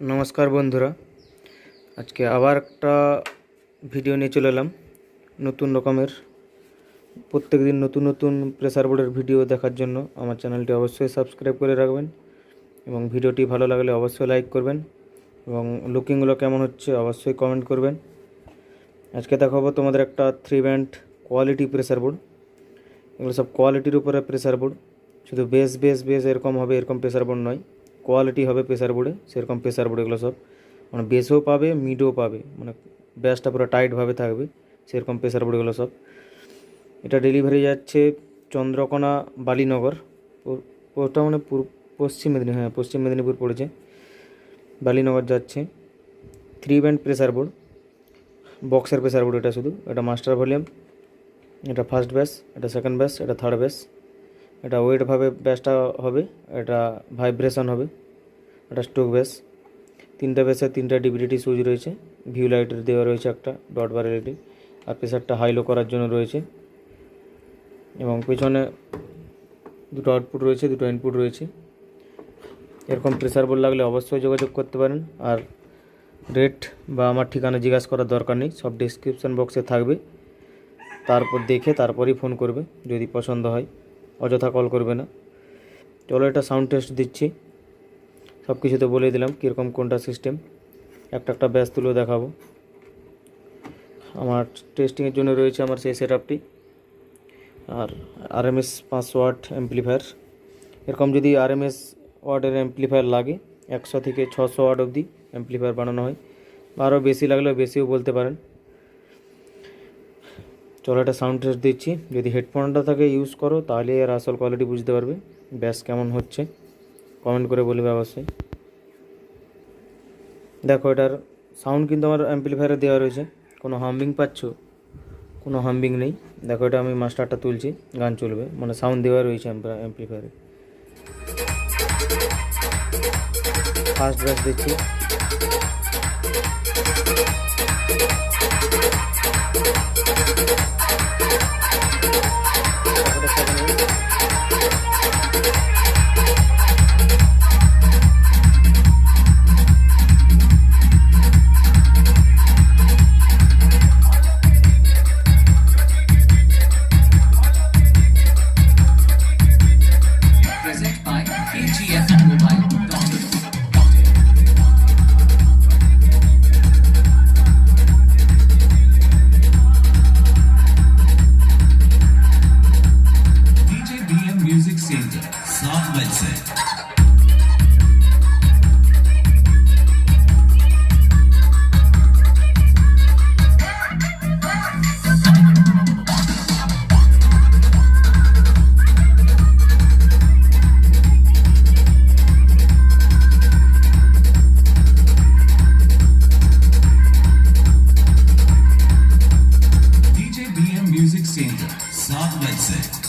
নমস্কার বন্ধুরা। আজকে আবার একটা ভিডিও নিয়ে চলে এলাম। নতুন রকমের প্রত্যেক দিন নতুন নতুন প্রেসার বোর্ডের ভিডিও দেখার জন্য। আমার চ্যানেলটি অবশ্যই সাবস্ক্রাইব করে রাখবেন এবং ভিডিওটি ভালো লাগলে অবশ্যই লাইক করবেন এবং লুকিংগুলো কেমন হচ্ছে অবশ্যই কমেন্ট করবেন। আজকে দেখাবো তোমাদের একটা three band quality pressure board এগুলো সব কোয়ালিটির উপরে প্রেসার বোর্ড শুধু বেস বেস বেস এরকম হবে, এরকম প্রেসার বোর্ড নয়। কোয়ালিটি হবে প্রেসার বোর্ডে সেরকম প্রেসার বোর্ড এগুলো সব। মানে বেসও পাবে মিডও পাবে মানে ব্যাসটা পুরো টাইটভাবে থাকবে, সেরকম প্রেসার বোর্ড এগুলো সব। এটা ডেলিভারি যাচ্ছে চন্দ্রকোনা বালিনগর ওটা মানে পশ্চিম মেদিনী হ্যাঁ পশ্চিম মেদিনীপুর পড়েছে। বালিনগর যাচ্ছে। থ্রি ব্যান্ড প্রেসার বোর্ড বক্সের প্রেসার বোর্ড এটা শুধু, এটা মাস্টার ভলিউম এটা ফার্স্ট ব্যাস এটা সেকেন্ড ব্যাস এটা থার্ড ব্যাস এটা ওয়েটভাবে ব্যাসটা হবে, এটা ভাইব্রেশন হবে, এটা স্টোক ব্যাস। তিনটা ব্যাসে তিনটা ডিবিডিটি সুইচ রয়েছে ভিউ লাইটের দেওয়া রয়েছে একটা ডট বার এলইডি আর প্রেসারটা হাই লো করার জন্য রয়েছে। এবং পেছনে দুটো আউটপুট রয়েছে, দুটো ইনপুট রয়েছে। এরকম প্রেসার বোর্ড লাগলে অবশ্যই যোগাযোগ করতে পারেন, আর রেট বা আমার ঠিকানা জিজ্ঞাসা করার দরকার নেই, সব ডিসক্রিপশন বক্সে থাকবে। তারপর দেখে তারপরেই ফোন করবে, যদি পছন্দ হয়। অযথা কল করবে না। চলো এটা সাউন্ড টেস্ট দিচ্ছি। সব কিছুতে বলে দিলাম কীরকম কোনটা সিস্টেম একটা একটা ব্যাস তুলেও দেখাবো। আমার টেস্টিংয়ের জন্য রয়েছে আমার সেই সেট আপটি আর আরএমএস পাঁচশো ওয়াট অ্যাম্পলিফায়ার এরকম যদি আরএমএস ওয়াটের অ্যাম্পলিফায়ার লাগে, একশো থেকে ছশো ওয়াট অবধি অ্যাম্পলিফায়ার বানানো হয়। আরও বেশি লাগলেও বেশিও বলতে পারেন। চলো একটা সাউন্ড টেস্ট দিচ্ছি। যদি হেডফোনটা থাকে ইউজ করো, তাহলে এর আসল কোয়ালিটি বুঝতে পারবে। ব্যাস, কেমন হচ্ছে? কমেন্ট করে বলবে অবশ্যই। দেখো, এটার সাউন্ড কিন্তু আমার অ্যাম্পলিফায়ারে দেওয়া রয়েছে। কোনো হাম্বিং পাচ্ছ? কোনো হাম্বিং নেই। দেখো, এটা আমি মাস্টারটা তুলছি। গান চলবে। মানে সাউন্ড দেওয়া রয়েছে অ্যাম্পলিফায়ারে ফার্স্ট ব্যাস দিচ্ছি। heart medicine.